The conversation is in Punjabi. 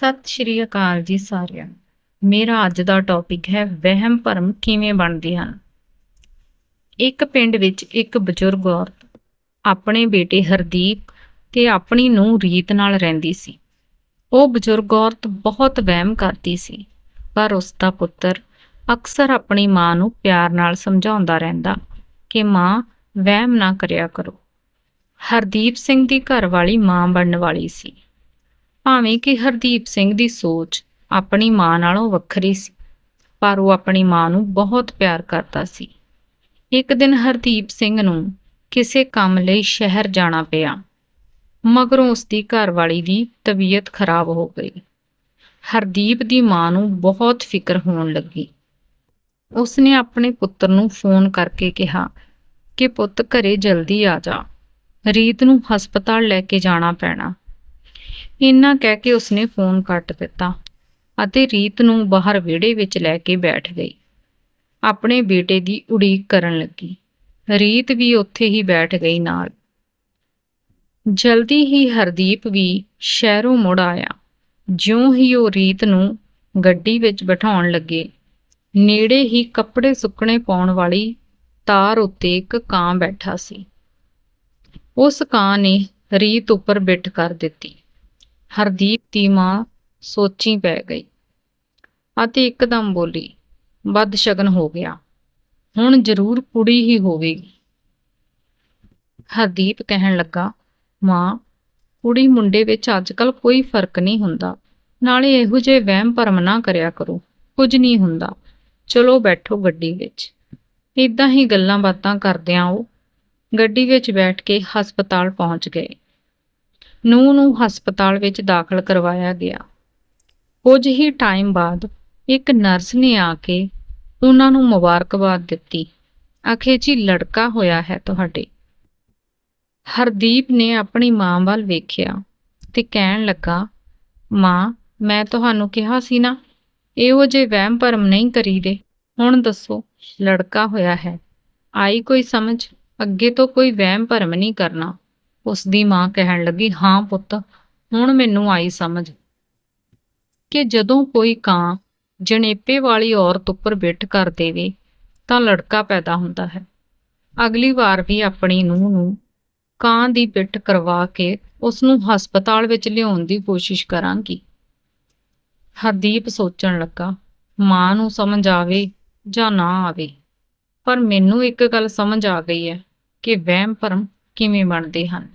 ਸਤਿ ਸ਼੍ਰੀ ਅਕਾਲ ਜੀ ਸਾਰਿਆਂ। ਨੂੰ ਮੇਰਾ ਅੱਜ ਦਾ ਟੌਪਿਕ ਹੈ ਵਹਿਮ ਭਰਮ ਕਿਵੇਂ ਬਣਦੇ ਹਨ? ਇੱਕ ਪਿੰਡ ਵਿੱਚ ਇੱਕ ਬਜ਼ੁਰਗ ਔਰਤ ਆਪਣੇ ਬੇਟੇ ਹਰਦੀਪ ਤੇ ਆਪਣੀ ਨੂੰ ਰੀਤ ਨਾਲ ਰਹਿੰਦੀ ਸੀ। ਉਹ ਬਜ਼ੁਰਗ ਔਰਤ ਬਹੁਤ ਵਹਿਮ ਕਰਦੀ ਸੀ, ਪਰ ਉਸ ਦਾ ਪੁੱਤਰ ਅਕਸਰ ਆਪਣੀ ਮਾਂ ਨੂੰ ਪਿਆਰ ਨਾਲ ਸਮਝਾਉਂਦਾ ਰਹਿੰਦਾ ਕਿ ਮਾਂ, ਵਹਿਮ ਨਾ ਕਰਿਆ ਕਰੋ। ਹਰਦੀਪ ਸਿੰਘ ਦੀ ਘਰ ਵਾਲੀ ਮਾਂ ਬਣਨ ਵਾਲੀ ਸੀ। ਭਾਵੇਂ ਕਿ ਹਰਦੀਪ ਸਿੰਘ ਦੀ ਸੋਚ ਆਪਣੀ ਮਾਂ ਨਾਲੋਂ ਵੱਖਰੀ ਸੀ, ਪਰ ਉਹ ਆਪਣੀ ਮਾਂ ਨੂੰ ਬਹੁਤ ਪਿਆਰ ਕਰਦਾ ਸੀ। ਇੱਕ ਦਿਨ ਹਰਦੀਪ ਸਿੰਘ ਨੂੰ ਕਿਸੇ ਕੰਮ ਲਈ ਸ਼ਹਿਰ ਜਾਣਾ ਪਿਆ, ਮਗਰੋਂ ਉਸ ਦੀ ਘਰਵਾਲੀ ਦੀ ਤਬੀਅਤ ਖਰਾਬ ਹੋ ਗਈ। ਹਰਦੀਪ ਦੀ ਮਾਂ ਨੂੰ ਬਹੁਤ ਫਿਕਰ ਹੋਣ ਲੱਗੀ। ਉਸਨੇ ਆਪਣੇ ਪੁੱਤਰ ਨੂੰ ਫੋਨ ਕਰਕੇ ਕਿਹਾ ਕਿ ਪੁੱਤ ਘਰੇ ਜਲਦੀ ਆ ਜਾ, ਰੀਤ ਨੂੰ ਹਸਪਤਾਲ ਲੈ ਕੇ ਜਾਣਾ ਪੈਣਾ। ਇੰਨਾ ਕਹਿ ਕੇ ਉਸਨੇ ਫੋਨ ਕੱਟ ਦਿੱਤਾ ਅਤੇ ਰੀਤ ਨੂੰ ਬਾਹਰ ਵਿਹੜੇ ਵਿੱਚ ਲੈ ਕੇ ਬੈਠ ਗਈ। ਆਪਣੇ ਬੇਟੇ ਦੀ ਉਡੀਕ ਕਰਨ ਲੱਗੀ। ਰੀਤ ਵੀ ਉੱਥੇ ਹੀ ਬੈਠ ਗਈ ਨਾਲ। ਜਲਦੀ ਹੀ ਹਰਦੀਪ ਵੀ ਸ਼ਹਿਰੋਂ ਮੁੜ ਆਇਆ। ਜਿਉਂ ਹੀ ਉਹ ਰੀਤ ਨੂੰ ਗੱਡੀ ਵਿੱਚ ਬਿਠਾਉਣ ਲੱਗੇ, ਨੇੜੇ ਹੀ ਕੱਪੜੇ ਸੁੱਕਣੇ ਪਾਉਣ ਵਾਲੀ ਤਾਰ ਉੱਤੇ ਇੱਕ ਕਾਂ ਬੈਠਾ ਸੀ। ਉਸ ਕਾਂ ਨੇ ਰੀਤ ਉੱਪਰ ਬਿੱਟ ਕਰ ਦਿੱਤੀ। ਹਰਦੀਪ ਦੀ ਮਾਂ ਸੋਚੀ ਪੈ ਗਈ ਅਤੇ ਇੱਕਦਮ ਬੋਲੀ, ਵੱਧ ਸ਼ਗਨ ਹੋ ਗਿਆ। ਹੁਣ ਜ਼ਰੂਰ ਕੁੜੀ ਹੀ ਹੋਵੇਗੀ। ਹਰਦੀਪ ਕਹਿਣ ਲੱਗਾ, ਮਾਂ, ਕੁੜੀ ਮੁੰਡੇ ਵਿੱਚ ਅੱਜਕੱਲ ਕੋਈ ਫ਼ਰਕ ਨਹੀਂ ਹੁੰਦਾ। ਨਾਲੇ ਇਹੋ ਜਿਹੇ ਵਹਿਮ ਭਰਮ ਨਾ ਕਰਿਆ ਕਰੋ, ਕੁਝ ਨਹੀਂ ਹੁੰਦਾ। ਚਲੋ ਬੈਠੋ ਗੱਡੀ ਵਿੱਚ। ਇਦਾਂ ਹੀ ਗੱਲਾਂ ਬਾਤਾਂ ਕਰਦਿਆਂ ਉਹ ਗੱਡੀ ਵਿੱਚ ਬੈਠ ਕੇ ਹਸਪਤਾਲ ਪਹੁੰਚ ਗਏ। ਨੂੰਹ ਨੂੰ ਹਸਪਤਾਲ ਵਿੱਚ ਦਾਖਲ ਕਰਵਾਇਆ ਗਿਆ। ਕੁਝ ਹੀ ਟਾਈਮ ਬਾਅਦ ਇੱਕ ਨਰਸ ਨੇ ਆ ਕੇ ਉਹਨਾਂ ਨੂੰ ਮੁਬਾਰਕਬਾਦ ਦਿੱਤੀ। ਆਖੇ ਜੀ, ਲੜਕਾ ਹੋਇਆ ਹੈ ਤੁਹਾਡੇ। ਹਰਦੀਪ ਨੇ ਆਪਣੀ ਮਾਂ ਵੱਲ ਵੇਖਿਆ ਤੇ ਕਹਿਣ ਲੱਗਾ, ਮਾਂ, ਮੈਂ ਤੁਹਾਨੂੰ ਕਿਹਾ ਸੀ ਨਾ, ਇਹੋ ਜੇ ਵਹਿਮ ਭਰਮ ਨਹੀਂ ਕਰੀਦੇ। ਹੁਣ ਦੱਸੋ, ਲੜਕਾ ਹੋਇਆ ਹੈ। ਆਈ ਕੋਈ ਸਮਝ? ਅੱਗੇ ਤੋਂ ਕੋਈ ਵਹਿਮ ਭਰਮ ਨਹੀਂ ਕਰਨਾ। ਉਸ ਦੀ ਮਾਂ ਕਹਿਣ ਲੱਗੀ, ਹਾਂ ਪੁੱਤ, ਹੁਣ ਮੈਨੂੰ ਆਈ ਸਮਝ ਕਿ ਜਦੋਂ ਕੋਈ ਕਾਂ ਜਣੇਪੇ ਵਾਲੀ ਔਰਤ ਉੱਪਰ ਬਿੱਠ ਕਰ ਦੇਵੇ, ਤਾਂ ਲੜਕਾ ਪੈਦਾ ਹੁੰਦਾ ਹੈ। ਅਗਲੀ ਵਾਰ ਵੀ ਆਪਣੀ ਨੂੰਹ ਨੂੰ ਕਾਂ ਦੀ ਪਿੱਠ ਕਰਵਾ ਕੇ ਉਸ ਨੂੰ ਹਸਪਤਾਲ ਵਿੱਚ ਲਿਆਉਣ ਦੀ ਕੋਸ਼ਿਸ਼ ਕਰਾਂਗੀ। ਹਰਦੀਪ ਸੋਚਣ ਲੱਗਾ, ਮਾਂ ਨੂੰ ਸਮਝ ਆਵੇ ਜਾਂ ਨਾ ਆਵੇ, ਪਰ ਮੈਨੂੰ ਇੱਕ ਗੱਲ ਸਮਝ ਆ ਗਈ ਹੈ ਕਿ ਵਹਿਮ ਭਰਮ ਕਿਵੇਂ ਬਣਦੇ ਹਨ?